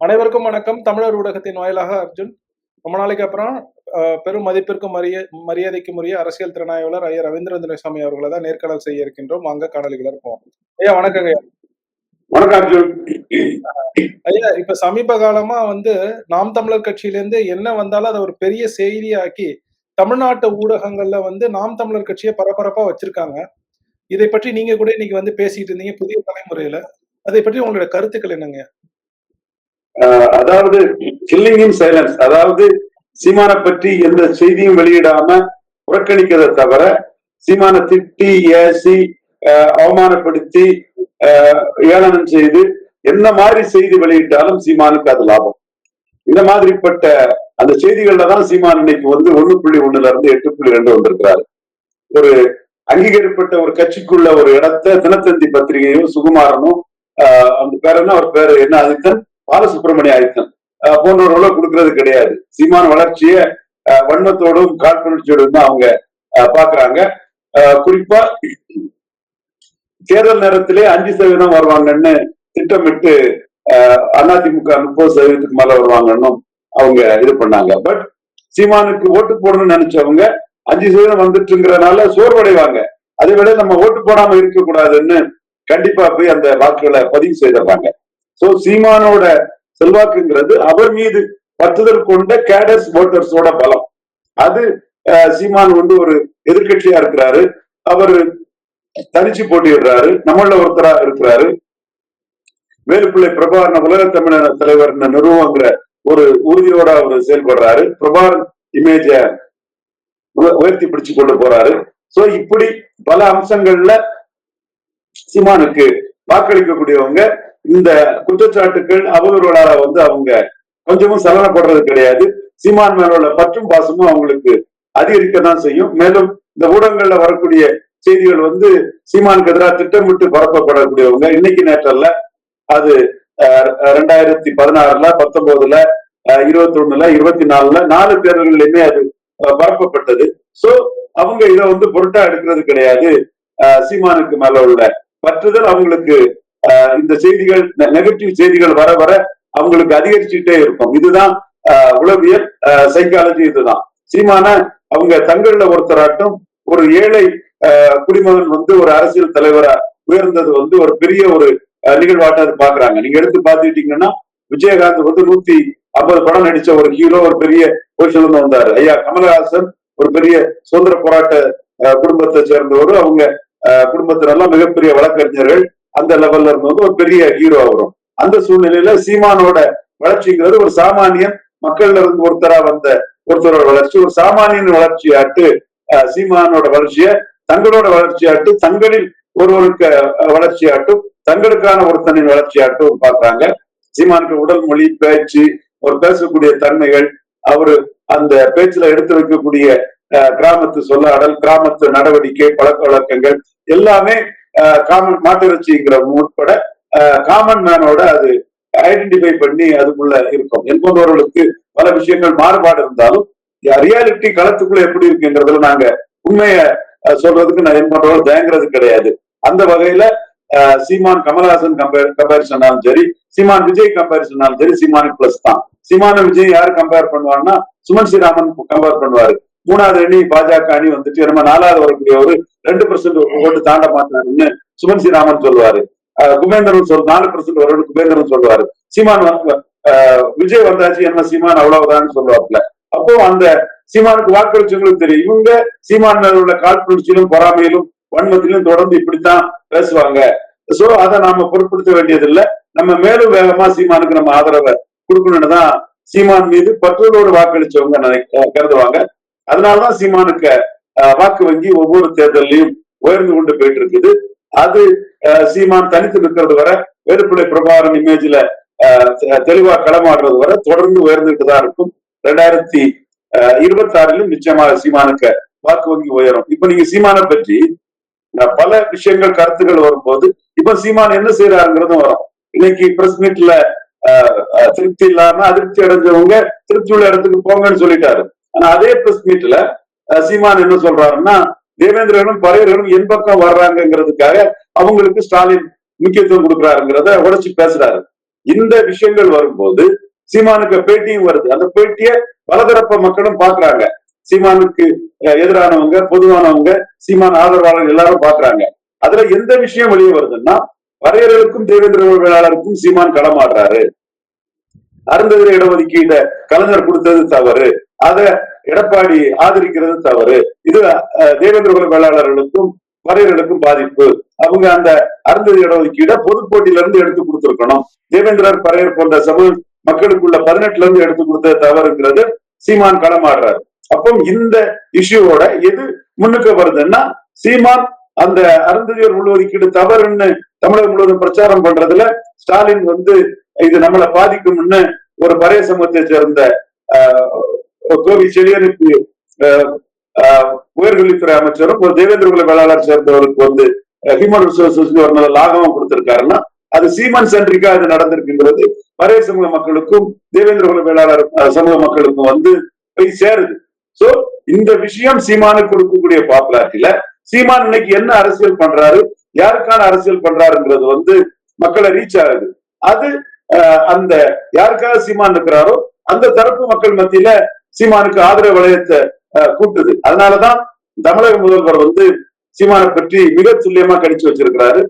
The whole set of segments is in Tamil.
அனைவருக்கும் வணக்கம். தமிழர் ஊடகத்தின் வாயிலாக அர்ஜுன். ரொம்ப நாளைக்கு அப்புறம் பெரும் மதிப்பிற்கும் மரிய மரியாதைக்கும் உரிய அரசியல் திறனாய்வாளர் ஐயா ரவீந்திர துரைசாமி அவர்களை தான் நேர்காணல் செய்ய இருக்கின்றோம். வாங்க காணொலிகள் இருப்போம் ஐயா வணக்கங்க ஐயா. வணக்கம் அர்ஜுன். ஐயா இப்ப சமீப காலமா வந்து நாம் தமிழர் கட்சியிலேருந்து என்ன வந்தாலும் அதை ஒரு பெரிய செய்தியாக்கி தமிழ்நாட்டு ஊடகங்கள்ல வந்து நாம் தமிழர் கட்சியை பரபரப்பா வச்சிருக்காங்க. இதை பற்றி நீங்க கூட இன்னைக்கு வந்து பேசிட்டு இருந்தீங்க புதிய தலைமுறையில. அதை பற்றி உங்களுடைய கருத்துக்கள் என்னங்க அதாவது கில்லிங் இன் சைலன்ஸ் அதாவது சீமானை பற்றி எந்த செய்தியும் வெளியிடாம புறக்கணிக்கிறதை தவிர சீமானை திட்டி ஏசி அவமானப்படுத்தி ஏளனம் செய்து என்ன மாதிரி செய்தி வெளியிட்டாலும் சீமானுக்கு அது லாபம். இந்த மாதிரிப்பட்ட அந்த செய்திகள்ல தான் சீமான் இன்னைக்கு வந்து ஒண்ணு புள்ளி ஒண்ணுல இருந்து எட்டு புள்ளி ரெண்டு வந்திருக்கிறாரு. ஒரு அங்கீகரிக்கப்பட்ட ஒரு கட்சிக்குள்ள ஒரு இடத்த தினத்தந்தி பத்திரிகையும் சுகுமாரனும் ஆஹ் அந்த பேர் என்ன? அவர் பேரு என்ன? ஆதித்தன்? பாலசுப்ரமணிய ஆயுத்தம் போன்றவர்களோ கொடுக்கறது கிடையாது. சீமான் வளர்ச்சிய ஆஹ் வன்மத்தோடும் காழ்ப்புணர்ச்சியோடும் தான் அவங்க ஆஹ் பாக்குறாங்க குறிப்பா தேர்தல் நேரத்திலே அஞ்சு சதவீதம் வருவாங்கன்னு திட்டமிட்டு அதிமுக முப்பது சதவீதத்துக்கு மேல வருவாங்கன்னு அவங்க இது பண்ணாங்க. பட் சீமானுக்கு ஓட்டு போடணும்னு நினைச்சவங்க அஞ்சு சதவீதம் வந்துட்டுங்கிறதுனால சோர்வடைவாங்க. அதே விட நம்ம ஓட்டு போடாம இருக்க கூடாதுன்னு கண்டிப்பா போய் அந்த வாக்குகளை பதிவு செய்திருப்பாங்க. சோ சீமானோட செல்வாக்குங்கிறது அவர் மீது பத்துதல் கொண்ட கேடஸ் ஓட்டர்ஸோட பலம். அது அஹ், சீமான் வந்து ஒரு எதிர்க்கட்சியா இருக்கிறாரு. அவர் தனிச்சு போட்டியிடுறாரு. நம்மள ஒருத்தரா இருக்கிறாரு. வேலுப்பிள்ளை பிரபாகரன் உலக தமிழர் தலைவர் நிறுவங்கிற ஒரு உறுதியோட அவர் செயல்படுறாரு. பிரபாகரன் இமேஜ உயர்த்தி பிடிச்சு கொண்டு போறாரு. சோ இப்படி பல அம்சங்கள்ல சீமானுக்கு வாக்களிக்கக்கூடியவங்க இந்த குற்றச்சாட்டுக்கள் அவதூறுகளால வந்து அவங்க கொஞ்சமும் சலனப்படுறது கிடையாது. சீமான் மேல உள்ள பற்றும் பாசமும் அவங்களுக்கு அதிகரிக்க தான் செய்யும். மேலும் இந்த ஊடகங்கள்ல வரக்கூடிய செய்திகள் வந்து சீமானுக்கு எதிராக திட்டமிட்டு பரப்பப்படக்கூடியவங்க. இன்னைக்கு நேற்றல்ல அது அஹ், ரெண்டாயிரத்தி பதினாறுல பத்தொன்பதுல இருபத்தி ஒண்ணுல இருபத்தி நாலுல நாலு தேர்தல்களிலுமே அது பரப்பப்பட்டது. சோ அவங்க இதை வந்து பொருட்டா எடுக்கிறது கிடையாது. சீமானுக்கு மேல உள்ள பற்றுதல் அவங்களுக்கு இந்த செய்திகள் நெகட்டிவ் செய்திகள் வர வர அவங்களுக்கு அதிகரிச்சுட்டே இருக்கும். இதுதான் உளவியல் சைக்காலஜி இதுதான். சீமான அவங்க தங்கள்ல ஒருத்தராட்டும் ஒரு ஏழை குடிமகன் வந்து ஒரு அரசியல் தலைவரா உயர்ந்தது வந்து ஒரு பெரிய ஒரு நிகழ்வாட்டம் அது பாக்குறாங்க. நீங்க எடுத்து பாத்துக்கிட்டீங்கன்னா விஜயகாந்த் வந்து நூத்தி ஐம்பது படம் நடிச்ச ஒரு ஹீரோ ஒரு பெரிய பொசிஷன்ல இருந்து வந்தாரு. ஐயா கமலஹாசன் ஒரு பெரிய சுதந்திர போராட்ட குடும்பத்தை சேர்ந்தவர். அவங்க குடும்பத்தினெல்லாம் மிகப்பெரிய வழக்கறிஞர்கள். அந்த லெவல்ல இருந்து வந்து ஒரு பெரிய ஹீரோ வரும். அந்த சூழ்நிலையில சீமானோட வளர்ச்சிங்கிறது ஒரு சாமானியன் மக்கள்ல இருந்து ஒருத்தரா வந்த ஒருத்தரோட வளர்ச்சி. ஒரு சாமானியன் வளர்ச்சியாட்டு சீமானோட வளர்ச்சிய தங்களோட வளர்ச்சியாட்டு தங்களில் ஒருவருக்கு வளர்ச்சியாட்டும் தங்களுக்கான ஒருத்தனின் வளர்ச்சியாட்டும் பாக்குறாங்க சீமானுக்கு உடல் மொழி பேச்சு அவர் பேசக்கூடிய தன்மைகள் அவரு அந்த பேச்சுல எடுத்து வைக்கக்கூடிய கிராமத்து சொல்லாடல் கிராமத்து நடவடிக்கை பழக்க வழக்கங்கள் எல்லாமே காமன் மாட்டிறைச்சிங்கிற உட்பட காமன் மேனோட அது ஐடென்டிஃபை பண்ணி அதுக்குள்ள இருக்கும். என்பவர்களுக்கு பல விஷயங்கள் மாறுபாடு இருந்தாலும் ரியாலிட்டி களத்துக்குள்ள எப்படி இருக்குன்றதுல நாங்க உண்மைய சொல்றதுக்கு நான் என் தயங்குறது கிடையாது. அந்த வகையில சீமான் கமல்ஹாசன் கம்பேர் கம்பேரிசனாலும் சரி சீமான் விஜய் கம்பேரிசனாலும் சரி சீமான் பிளஸ் தான். சீமான விஜய் யாரு கம்பேர் பண்ணுவாருன்னா சுமன் ஸ்ரீராமன் கம்பேர் பண்ணுவாரு. மூணாவது அணி பாஜக அணி வந்துட்டு நம்ம நாலாவது வரக்கூடிய ஒரு ரெண்டு பர்சன்ட் ஓட்டு தாண்ட மாட்டாருன்னு சுமன் ஸ்ரீராமன் சொல்லுவாரு. குபேந்திரன் சொல் நாலு பர்சன்ட் வரும் குபேந்திரன் சொல்லுவாரு. சீமான் விஜய் வந்தாச்சு என்ன சீமான் அவ்வளவுதான்னு சொல்லுவாப்புல. அப்போ அந்த சீமானுக்கு வாக்களிச்சவங்களுக்கு தெரியும். இவங்க சீமான் மேல உள்ள காழ்ப்புணர்ச்சியிலும் பொறாமையிலும் வன்மத்திலும் தொடர்ந்து இப்படித்தான் பேசுவாங்க. சோ அதை நாம பொருட்படுத்த வேண்டியதில்லை. நம்ம மேலும் வேகமா சீமானுக்கு நம்ம ஆதரவை கொடுக்கணும்னு தான் சீமான் மீது பற்றுதலோடு வாக்களிச்சவங்க நினை கருதுவாங்க. அதனாலதான் சீமானுக்கு வாக்கு வங்கி ஒவ்வொரு தேர்தலையும் உயர்ந்து கொண்டு போயிட்டு இருக்குது அது சீமான் தனித்து நிற்கிறது வரை வேலுப்பிள்ளை பிரபாகரன் இமேஜ்ல தெளிவா களமாடுறது வரை தொடர்ந்து உயர்ந்துட்டு தான் இருக்கும். ரெண்டாயிரத்தி இருபத்தி ஆறிலும் நிச்சயமாக சீமானுக்கு வாக்கு வங்கி உயரும். இப்ப நீங்க சீமானை பற்றி பல விஷயங்கள் கருத்துக்கள் வரும்போது இப்ப சீமான் என்ன செய்யறாருங்கிறதும் வரும். இன்னைக்கு பிரஸ் மீட்ல திருப்தி இல்லாம அதிருப்தி அடைஞ்சவங்க திருப்தி உள்ள இடத்துக்கு போங்கன்னு சொல்லிட்டாரு. ஆனா அதே பிரஸ் மீட்ல சீமான் என்ன சொல்றாருன்னா தேவேந்திரனும் பறையர்களும் என் பக்கம் வர்றாங்கிறதுக்காக அவங்களுக்கு ஸ்டாலின் முக்கியத்துவம் கொடுக்குறாருங்கிறத உடச்சு பேசுறாரு. இந்த விஷயங்கள் வரும்போது சீமானுக்கு பேட்டியும் வருது. அந்த பேட்டிய பலதரப்ப மக்களும் பாக்குறாங்க சீமானுக்கு எதிரானவங்க பொதுவானவங்க சீமான் ஆதரவாளர்கள் எல்லாரும் பாக்குறாங்க அதுல எந்த விஷயம் வெளியே வருதுன்னா வரையர்களுக்கும் தேவேந்திர வேளாளருக்கும் சீமான் களமாடுறாரு. அருந்ததிரை இடஒதுக்கீட கலைஞர் கொடுத்தது தவறு. அத எடப்பாடி ஆதரிக்கிறது தவறு. இது தேவேந்திர குல வேளாளர்களுக்கும் வரையர்களுக்கும் பாதிப்பு. அவங்க அந்த அருந்ததி இடஒதுக்கீட பொது போட்டியில இருந்து எடுத்து கொடுத்திருக்கணும். தேவேந்திரர் பறையர் போன்ற சமூக மக்களுக்குள்ள பதினெட்டுல இருந்து எடுத்து கொடுத்த தவறுங்கிறது சீமான் களமாடுறாரு அப்போ இந்த இஷ்யூவோட எது முன்னுக்கு வருதுன்னா சீமான் அந்த அருந்ததியர் உள்ஒதுக்கீடு தவறுன்னு தமிழகம் முழுவதும் பிரச்சாரம் பண்றதுல ஸ்டாலின் வந்து இது நம்மளை பாதிக்கும்னு ஒரு பறைய சமூகத்தை சேர்ந்த கோவி செழியனுக்கு ஆஹ், உயர்கல்வித்துறை அமைச்சரும் ஒரு தேவேந்திர குல வேளாளர் சேர்ந்தவருக்கு வந்து ஹியூமன் ரிசோர்சஸ் ஒரு நல்ல லாபம் கொடுத்திருக்காருன்னா அது சீமன் சென்ட்ரிக்கா இது நடந்திருக்குங்கிறது மறைய சமூக மக்களுக்கும் தேவேந்திர குல வேளாளர் சமூக மக்களுக்கும் வந்து போய் சேருது. சோ இந்த விஷயம் சீமானுக்கு கொடுக்கக்கூடிய பாப்புலாரிட்டியில சீமான் இன்னைக்கு என்ன அரசியல் பண்றாரு யாருக்கான அரசியல் பண்றாருங்கிறது வந்து மக்களை ரீச் ஆகுது. அது அஹ், அந்த யாருக்காக சீமான் இருக்கிறாரோ அந்த தரப்பு மக்கள் மத்தியில சீமானுக்கு ஆதரவு வளையத்தை கூட்டுது. அதனாலதான் தமிழக முதல்வர் வந்து சீமானை பற்றி மிக துல்லியமா கணிச்சு வச்சிருக்கிறாரு.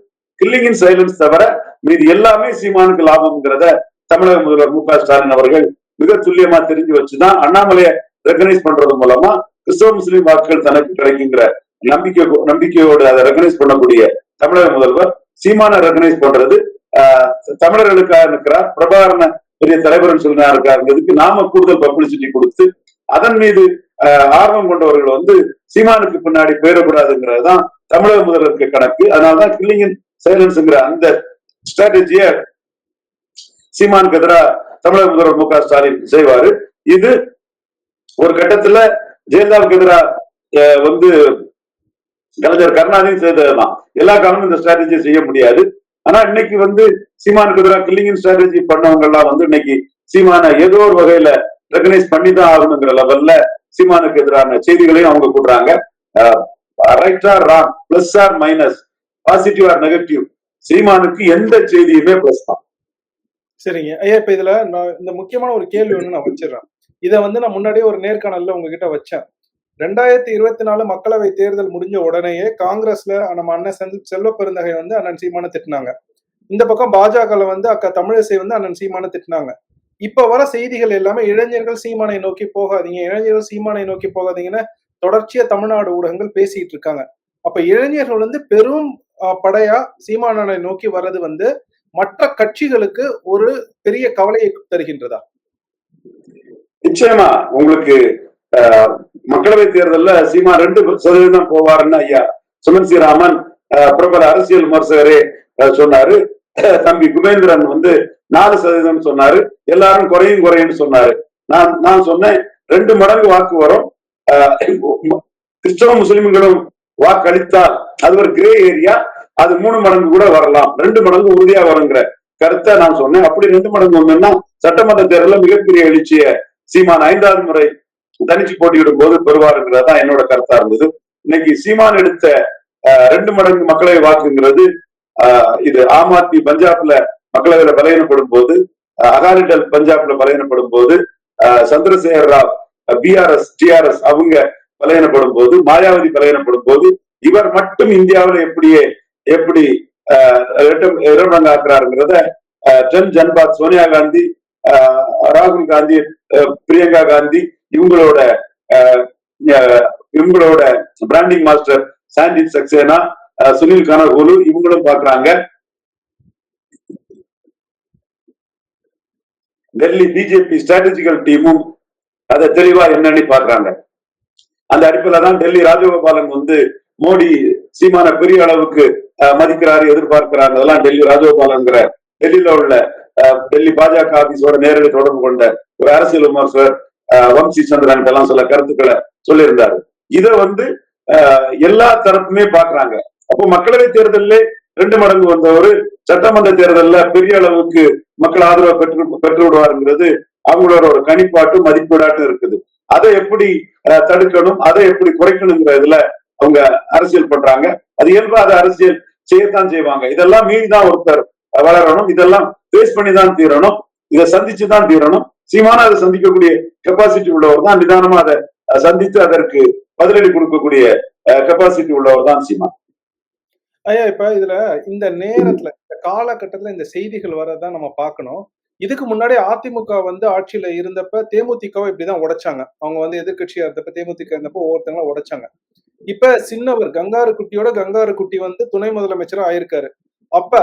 கில்லிங் இன் சைலன்ஸ் தவிர மீது எல்லாமே சீமானுக்கு லாபம்ங்கிறத தமிழக முதல்வர் மு க ஸ்டாலின் அவர்கள் மிக துல்லியமா தெரிஞ்சு வச்சுதான் அண்ணாமலையை ரெகனைஸ் பண்றது மூலமா கிறிஸ்தவ முஸ்லீம் வாக்குகள் தனக்கு கிடைக்குங்கிற நம்பிக்கை நம்பிக்கையோடு அதை ரெகனைஸ் பண்ணக்கூடிய தமிழக முதல்வர் சீமான ரெகனைஸ் பண்றது. ஆஹ், தமிழர்களுக்காக இருக்கிறார் பிரபாகரனை பெரிய தலைவர்னு சொல்லினா இருக்காருங்கிறதுக்கு நாம கூடுதல் பப்ளிசிட்டி கொடுத்து அதன் மீது ஆஹ், ஆர்வம் கொண்டவர்கள் வந்து சீமானுக்கு பின்னாடி போயிடக்கூடாதுங்கிறது தான் தமிழக முதல்வருக்கு கணக்கு. அதனாலதான் கில்லிங்கன் சைலன்ஸ்ங்கிற அந்த ஸ்ட்ராட்டஜிய சீமானுக்கு எதிராக தமிழக முதல்வர் மு க ஸ்டாலின் செய்வாரு. இது ஒரு கட்டத்துல ஜெயலலிதாவுக்கு எதிராக வந்து கலைஞர் கருணாநிதி செய்ததுதான். எல்லா காலமும் இந்த ஸ்ட்ராட்டஜி செய்ய முடியாது. ஆனா இன்னைக்கு வந்து சீமானுக்கு எதிராக கில்லிங் ஸ்ட்ராட்டஜி பண்ணவங்க எல்லாம் வந்து இன்னைக்கு சீமான ஏதோ ஒரு வகையில ரெகனைஸ் பண்ணி தான் ஆகணுங்கிற லெவல்ல சீமானுக்கு எதிரான செய்திகளையும் அவங்க கூடுறாங்க right or wrong plus or minus positive or negative சீமானுக்கு எந்த செய்தியுமே பிளஸ் தான். சரிங்க. ஐயா இப்ப இதுல நான் இந்த முக்கியமான ஒரு கேள்வி ஒண்ணு நான் வச்சிடுறேன். இதை வந்து நான் முன்னாடியே ஒரு நேர்காணல்ல உங்ககிட்ட வச்சேன். ரெண்டாயிரத்தி இருபத்தி நாலு மக்களவை தேர்தல் முடிஞ்ச உடனேயே காங்கிரஸ்ல நம்ம அண்ணன் செல்வ பெருந்தகை வந்து அண்ணன் சீமான திட்டினாங்க. இந்த பக்கம் பாஜகல வந்து அக்கா தமிழிசை வந்து அண்ணன் சீமான திட்டினாங்க. இப்ப வர செய்திகள் எல்லாமே இளைஞர்கள் சீமானை நோக்கி போகாதீங்க இளைஞர்கள் சீமானை நோக்கி போகாதீங்கன்னு தொடர்ச்சியா தமிழ்நாடு ஊடகங்கள் பேசிட்டு இருக்காங்க. அப்ப இளைஞர்கள் வந்து பெரும் படையா சீமானனை நோக்கி வர்றது வந்து மற்ற கட்சிகளுக்கு ஒரு பெரிய கவலையை தருகின்றதா? நிச்சயமா உங்களுக்கு மக்களவை தேர்தல்ல சீமா ரெண்டு சதவீதம் போவாருன்னு ஐயா சுமன் ஸ்ரீராமன் பிரபல அரசியல் விமர்சகரே சொன்னாரு. தம்பி குபேந்திரன் வந்து நாலு சதவீதம் சொன்னாரு. எல்லாரும் குறையும் குறையும் சொன்னாரு. நான் நான் சொன்னேன் ரெண்டு மடங்கு வாக்கு வரும். கிறிஸ்தவ முஸ்லிம்களும் வாக்களித்தால் அது ஒரு கிரே ஏரியா அது மூணு மடங்கு கூட வரலாம். ரெண்டு மடங்கு உறுதியா வருங்கிற கருத்தை நான் சொன்னேன். அப்படி ரெண்டு மடங்கு வந்தோம்னா சட்டமன்ற தேர்தலில் மிகப்பெரிய எழுச்சிய சீமான் ஐந்தாவது முறை தனிச்சு போட்டியிடும் போது பெறுவாருங்கிறது தான் என்னோட கருத்தா இருந்தது. இன்னைக்கு சீமான் எடுத்த ரெண்டு மடங்கு மக்களவை வாக்குங்கிறது ஆஹ், இது ஆம் ஆத்மி பஞ்சாப்ல மக்களவையில பலகீனப்படும் போது அகாலிடல் பஞ்சாப்ல பலகீனப்படும் போது ஆஹ், சந்திரசேகர் ராவ் பிஆர்எஸ் டிஆர்எஸ் அவங்க பலகீனப்படும் போது மாயாவதி பலகீனப்படும் போது இவர் மட்டும் இந்தியாவில் எப்படியே எப்படி ஆஹ், ஆஹ், ஜன் ஜன்பாத் சோனியா காந்தி ராகுல் காந்தி பிரியங்கா காந்தி இவங்களோட இவங்களோட branding master Sandy Saxena Sunil Kanugolu இவங்களும் பாக்குறாங்க டெல்லி பிஜேபி ஸ்ட்ராட்டஜிக்கல் டீமும் அதை தெளிவா என்னன்னு பாக்குறாங்க அந்த அடிப்படையில தான் டெல்லி ராஜகோபாலன் வந்து மோடி சீமான பெரிய அளவுக்கு ஆஹ், மதிக்கிறாரு எதிர்பார்க்கிறாங்க அதெல்லாம் டெல்லி ராஜகோபாலன்கிற டெல்லியில உள்ள டெல்லி பாஜக ஆபீஸோட நேரடி தொடர்பு கொண்ட ஒரு அரசியல் விமர்சகர் வம்சி சந்திரன் எல்லாம் சில கருத்துக்களை சொல்லியிருந்தாரு. இதை வந்து எல்லா தரப்புமே பாக்குறாங்க அப்போ மக்களவை தேர்தலில் ரெண்டு மடங்கு வந்தவர் சட்டமன்ற தேர்தல்ல பெரிய அளவுக்கு மக்கள் ஆதரவை பெற்று பெற்று விடுவாருங்கிறது அவங்களோட ஒரு கணிப்பாட்டும் மதிப்பீடாட்டும் இருக்குது. அதை எப்படி தடுக்கணும் அதை எப்படி குறைக்கணுங்கிற இதுல அவங்க அரசியல் பண்றாங்க. அது இயல்பா அதை அரசியல் செய்யத்தான் செய்வாங்க. இதெல்லாம் மீறிதான் ஒருத்தர் வளரணும். இதெல்லாம் பேஸ் பண்ணி தான் தீரணும். இதை சந்திச்சு தான் தீரணும். சீமான அதை சந்திக்கக்கூடிய கெப்பாசிட்டி உள்ளவர் தான். நிதானமா அதை சந்தித்து அதற்கு பதிலடி கொடுக்கக்கூடிய கெப்பாசிட்டி உள்ளவர் தான் சீமான். ஐயா இப்ப இதுல இந்த நேரத்துல இந்த காலகட்டத்துல இந்த செய்திகள் வரதான் நம்ம பார்க்கணும். இதுக்கு முன்னாடி அதிமுக வந்து ஆட்சியில இருந்தப்ப தேமுதிகவை இப்படிதான் உடைச்சாங்க. அவங்க வந்து எதிர்க்கட்சியா இருந்தப்ப தேமுதிக இருந்தப்ப ஒவ்வொருத்தங்களும் உடைச்சாங்க. இப்ப சின்னவர் கங்காரு குட்டியோட கங்காரு குட்டி வந்து துணை முதலமைச்சரா ஆயிருக்காரு. அப்ப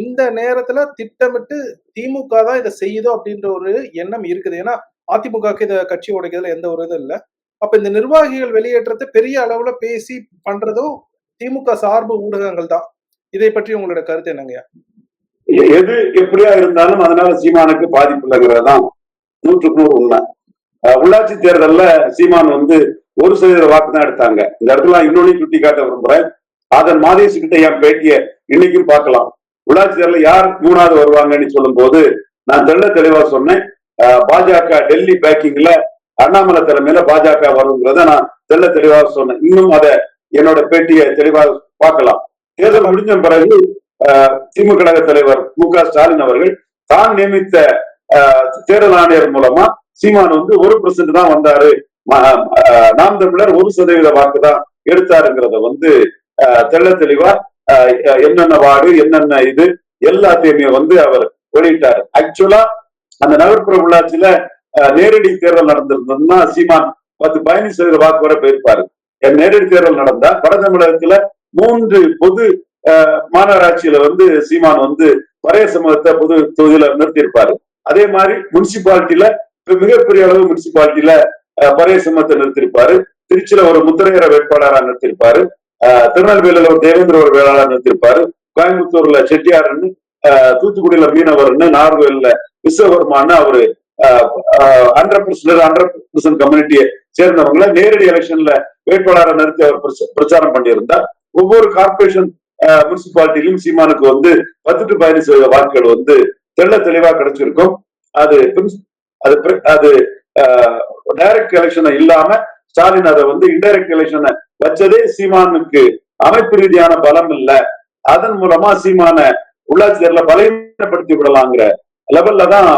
இந்த நேரத்துல திட்டமிட்டு திமுக தான் இதை செய்யுதோ அப்படின்ற ஒரு எண்ணம் இருக்குது. ஏன்னா அதிமுகக்கு இதை கட்சி உடைக்கிறதுல எந்த ஒரு இதுவும் இல்ல. அப்ப இந்த நிர்வாகிகள் வெளியேற்றத்தை பெரிய அளவுல பேசி பண்றதும் திமுக சார்பு ஊடகங்கள் தான். இதை பற்றி உங்களோட கருத்து என்னங்கய்யா எது எப்படியா இருந்தாலும் அதனால சீமானுக்கு பாதிப்பு இல்லைங்கிறது தான் நூற்றுக்கு நூறு உண்மை. அஹ் உள்ளாட்சி தேர்தல்ல சீமான் வந்து ஒரு சதவீத வாக்கு தான் எடுத்தாங்க. இந்த இடத்துல நான் இன்னொன்னு சுட்டி காட்ட விரும்புறேன். அதன் மாதேஷ் கிட்ட என் பேட்டிய இன்னைக்கும் பார்க்கலாம். உள்ளாட்சி யார் மூணாவது வருவாங்கன்னு சொல்லும் போது நான் தெள்ள தெளிவா சொன்னேன். பாஜக டெல்லி பேக்கிங்ல அண்ணாமலை தலைமையில பாஜக வருங்கிறத நான் தெள்ள தெளிவாக சொன்னேன். இன்னும் அதை என்னோட பேட்டியை தெளிவாக பார்க்கலாம். தேர்தல் முடிஞ்ச பிறகு திமுக கழக தலைவர் மு க ஸ்டாலின் அவர்கள் தான் நியமித்த தேர்தல் ஆணையர் மூலமா சீமான் வந்து ஒரு பர்சன்ட் தான் வந்தாரு. நாம் தமிழர் ஒரு சதவீத வாக்கு தான் எடுத்தாருங்கிறத வந்து தெள்ள தெளிவா அஹ், என்னென்ன வார்டு என்னென்ன இது எல்லாத்தையுமே வந்து அவர் வெளியிட்டார். ஆக்சுவலா அந்த நகர்ப்புற உள்ளாட்சியில நேரடி தேர்தல் நடந்திருந்ததுன்னா சீமான் பத்து பதினஞ்சு சதவீத வாக்கு வரை போயிருப்பாரு. என் நேரடி தேர்தல் நடந்தா வட தமிழகத்துல மூன்று பொது மாநகராட்சியில வந்து சீமான் வந்து வரைய சமூகத்தை பொது தொகுதியில நிறுத்தியிருப்பாரு. அதே மாதிரி முனிசிபாலிட்டியில மிகப்பெரிய அளவு முனிசிபாலிட்டியில பரைய சமூகத்தை நிறுத்தியிருப்பாரு. திருச்சியில ஒரு முத்திரையர வேட்பாளரா நிறுத்தியிருப்பாரு. திருநெல்வேலியில ஒரு தேவேந்திர ஒரு வேளாளர் நிறுத்திருப்பாரு கோயம்புத்தூர்ல செட்டியாருன்னு தூத்துக்குடியில மீனவர்னு நார்வேல்ல விஸ்வகர்மான்னு அவரு ஹண்ட்ரட் பர்சன்ட் ஹண்ட்ரட் பர்சன்ட் கம்யூனிட்டியை சேர்ந்தவங்கள நேரடி எலெக்ஷன்ல வேட்பாளரை நிறுத்தி அவர் பிரச்சாரம் பண்ணியிருந்தார். ஒவ்வொரு கார்பரேஷன் முனிசிபாலிட்டியிலும் சீமானுக்கு வந்து பத்து டு பதினஞ்சு சதவீத வாக்குகள் வந்து தெள்ள தெளிவா கிடைச்சிருக்கும். அது அது அது டைரக்ட் எலெக்ஷன் இல்லாம ஸ்டாலின் அதை வந்து இன்டைரக்ட் எலெக்ஷனை வச்சதே சீமானுக்கு அமைப்பு ரீதியான பலம் இல்ல. அதன் மூலமா சீமான உள்ளாட்சி தேர்தல பலவீனப்படுத்தி விடலாங்கிற லெவல்ல தான்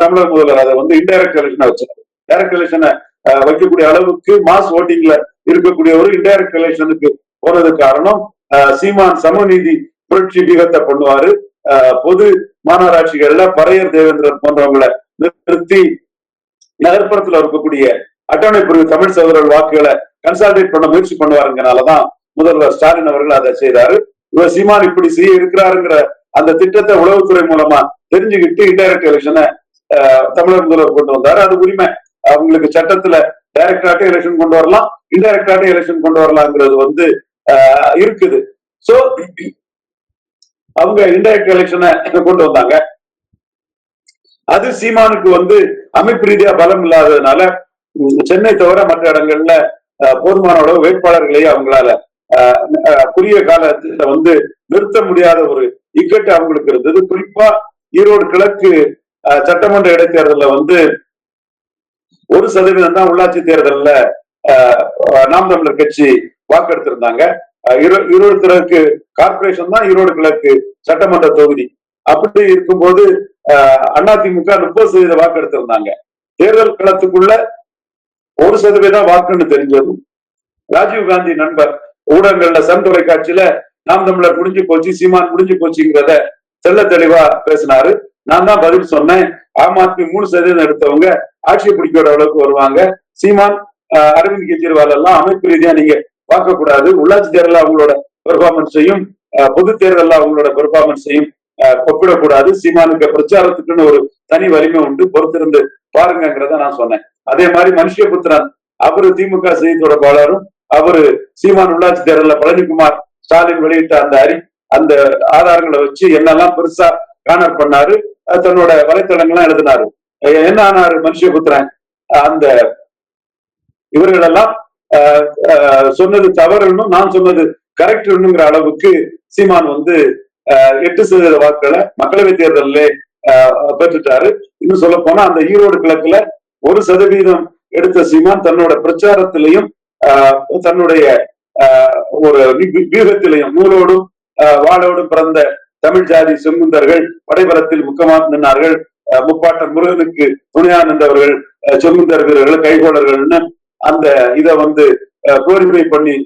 தமிழக முதல்வர் அதை வந்து இன்டைரக்ட் எலெக்ஷனை வச்சாரு டைரக்ட் எலெக்ஷனை வைக்கக்கூடிய அளவுக்கு மாஸ் ஓட்டிங்ல இருக்கக்கூடிய ஒரு இன்டைரக்ட் எலெக்ஷனுக்கு போனது காரணம் சீமான் சமநீதி புரட்சி விகத்தை பண்ணுவாரு. பொது மாநகராட்சிகள்ல பறையர் தேவேந்திரன் போன்றவங்களை நிறுத்தி நகர்ப்புறத்துல இருக்கக்கூடிய அட்டவணை பிரிவு தமிழ் சகோதரர் வாக்குகளை கன்சால்டேட் பண்ண முயற்சி பண்ணுவாருங்கிறனாலதான் முதல்வர் ஸ்டாலின் அவர்கள் அதை செய்தாரு. இவர் சீமான் இப்படி செய்ய இருக்கிறாருங்கிற அந்த திட்டத்தை உளவுத்துறை மூலமா தெரிஞ்சுக்கிட்டு இன்டைரக்ட் எலெக்ஷனை தமிழக முதல்வர் கொண்டு வந்தாரு. அது உரிமை. அவங்களுக்கு சட்டத்துல டைரக்டாட்ட எலெக்ஷன் கொண்டு வரலாம் இன்டைரக்டாட்ட எலெக்ஷன் கொண்டு வரலாங்கிறது வந்து ஆஹ், இருக்குது. சோ அவங்க இன்டைரக்ட் எலெக்ஷனை கொண்டு வந்தாங்க. அது சீமானுக்கு வந்து அமைப்பு ரீதியா பலம் இல்லாததுனால சென்னை தவிர மற்ற இடங்கள்ல அஹ், போதுமான அளவு வேட்பாளர்களையும் அவங்களால அஹ், குறுகிய காலத்துல வந்து நிறுத்த முடியாத ஒரு இக்கட்டு அவங்களுக்கு இருந்தது. குறிப்பா ஈரோடு கிழக்கு அஹ், சட்டமன்ற இடைத்தேர்தல்ல வந்து ஒரு சதவீதம் தான் உள்ளாட்சி தேர்தல்ல நாம் தமிழர் கட்சி வாக்கெடுத்திருந்தாங்க. ஈரோடு கிழக்கு கார்பரேஷன் தான் ஈரோடு கிழக்கு சட்டமன்ற தொகுதி. அப்படி இருக்கும்போது அஹ், அதிமுக முப்பது சதவீத வாக்கு எடுத்திருந்தாங்க தேர்தல் களத்துக்குள்ள ஒரு சதவீதம் வாக்குன்னு தெரிஞ்சதும் ராஜீவ் காந்தி நண்பர் ஊடகங்கள்ல சன் தொலைக்காட்சியில நாம் தமிழர் முடிஞ்சு போச்சு சீமான் முடிஞ்சு போச்சுங்கிறத செல்ல தெளிவா பேசினாரு. நான் தான் பதில் சொன்னேன். ஆம் ஆத்மி மூணு சதவீதம் எடுத்தவங்க ஆட்சியை பிடிக்கிற அளவுக்கு வருவாங்க. சீமான் அஹ், அரவிந்த் கெஜ்ரிவால் எல்லாம் அமைப்பு ரீதியா நீங்க பார்க்க கூடாது உள்ளாட்சி தேர்தல் அவங்களோட பெர்ஃபார்மன்ஸையும் பொது தேர்தல் அவங்களோட பெர்ஃபார்மன்ஸையும் ஒப்பிடக்கூடாது. சீமானுக்கு பிரச்சாரத்துக்குன்னு ஒரு தனி வலிமை உண்டு. பொறுத்திருந்து பாருங்கிறத நான் சொன்னேன். அதே மாதிரி மனுஷபுத்திரன் அவரு திமுக செய்தி தொடர்பாளரும் அவரு சீமான் உள்ளாட்சி தேர்தலில் பழனிக்குமார் ஸ்டாலின் வெளியிட்ட அந்த அறி அந்த ஆதாரங்களை வச்சு என்னெல்லாம் பெருசா கானர் பண்ணாரு தன்னோட வலைத்தளங்கள்லாம் எழுதினாரு. என்ன ஆனாரு மனுஷபுத்திரன் அந்த இவர்களெல்லாம் சொன்னது தவறுன்னும் நான் சொன்னது கரெக்ட்னுங்கிற அளவுக்கு சீமான் வந்து எட்டு சதவீத வாக்குகளை மக்களவை தேர்தலில் பெற்றுட்டாரு. இன்னும் சொல்ல போனா அந்த ஈரோடு கிழக்குல ஒரு சதவீதம் எடுத்த சீமான் தன்னோட பிரச்சாரத்திலையும் ஆஹ், தன்னுடைய ஆஹ், ஒரு வியூகத்திலையும் நூலோடும் வாழோடும் வாளோடும் பிறந்த தமிழ் ஜாதி செங்குந்தர்கள் படைபலத்தில் முக்கமாக நின்றார்கள் முப்பாட்டம் முருகனுக்கு துணையா நின்றவர்கள் செங்குந்தர் வீரர்கள் கைகோளர்கள்னு அந்த இதை வந்து கோரிமை பண்ணி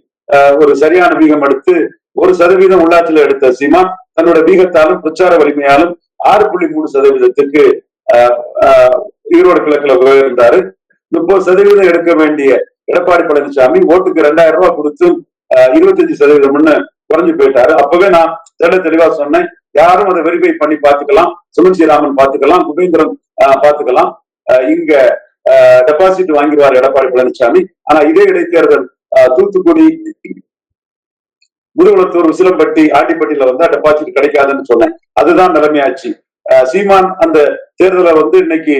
ஒரு சரியான வீகம் எடுத்து ஒரு சதவீதம் உள்ளாட்சியில எடுத்த சீமா தன்னோட வீகத்தாலும் பிரச்சார வலிமையாலும் ஆறு புள்ளி மூணு சதவீதத்துக்கு ஈரோடு கிழக்குல போயிருந்தாரு. முப்பது சதவீதம் எடுக்க வேண்டிய எடப்பாடி பழனிசாமி ஓட்டுக்கு ரெண்டாயிரம் ரூபாய் கொடுத்து இருபத்தஞ்சு சதவீதம்னு குறைஞ்சு போயிட்டாரு. அப்பவே நான் தெள்ள தெளிவா சொன்னேன். யாரும் அதை வெரிஃபை பண்ணி பாத்துக்கலாம் சுமன் ஸ்ரீராமன் பார்த்துக்கலாம். குபேந்திரன் அஹ், இங்க டெபாசிட் வாங்கிடுவார் எடப்பாடி பழனிசாமி. ஆனா இதே இடைத்தேர்தல் தூத்துக்குடி முதுகுளத்தூர் உசிலம்பட்டி ஆண்டிப்பட்டியில வந்தா டெபாசிட் கிடைக்காதுன்னு சொன்னேன். அதுதான் நிலைமையாச்சு. அஹ், சீமான் அந்த தேர்தலை வந்து இன்னைக்கு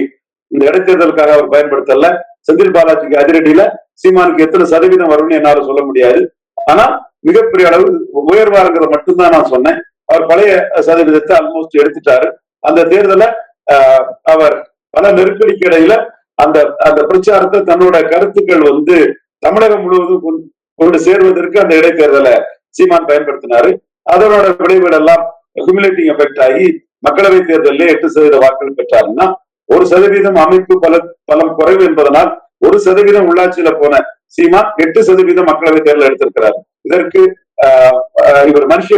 இந்த இடைத்தேர்தலுக்காக அவர் பயன்படுத்தல. செந்தில் பாலாஜிக்கு அதிரடியில சீமானுக்கு எத்தனை சதவீதம் வரும்னு என்னால சொல்ல முடியாது. ஆனா மிகப்பெரிய அளவு உயர்வாருங்கிறத மட்டும்தான் நான் சொன்னேன். அவர் பழைய சதவீதத்தை ஆல்மோஸ்ட் எடுத்துட்டாரு. அந்த தேர்தலை ஆஹ், அவர் பல நெருக்கடிக்கு இடையில அந்த அந்த பிரச்சாரத்தை தன்னோட கருத்துக்கள் வந்து தமிழகம் முழுவதும் கொண்டு- கொண்டு சேர்வதற்கு அந்த இடைத்தேர்தலை சீமான் பயன்படுத்தினாரு. அதனோட விளைவுகள் எல்லாம் குமுலேட்டிங் எஃபெக்ட் ஆகி மக்களவை தேர்தலில் எட்டு சதவீத வாக்குகள் பெற்றாருன்னா ஒரு சதவீதம் அமைப்பு பல பலம் குறைவு என்பதனால் ஒரு சதவீதம் உள்ளாட்சியில போன சீமா எட்டு சதவீதம் மக்களவை தேர்தல் எடுத்திருக்கிறார். இதற்கு ஆஹ், ஆஹ்,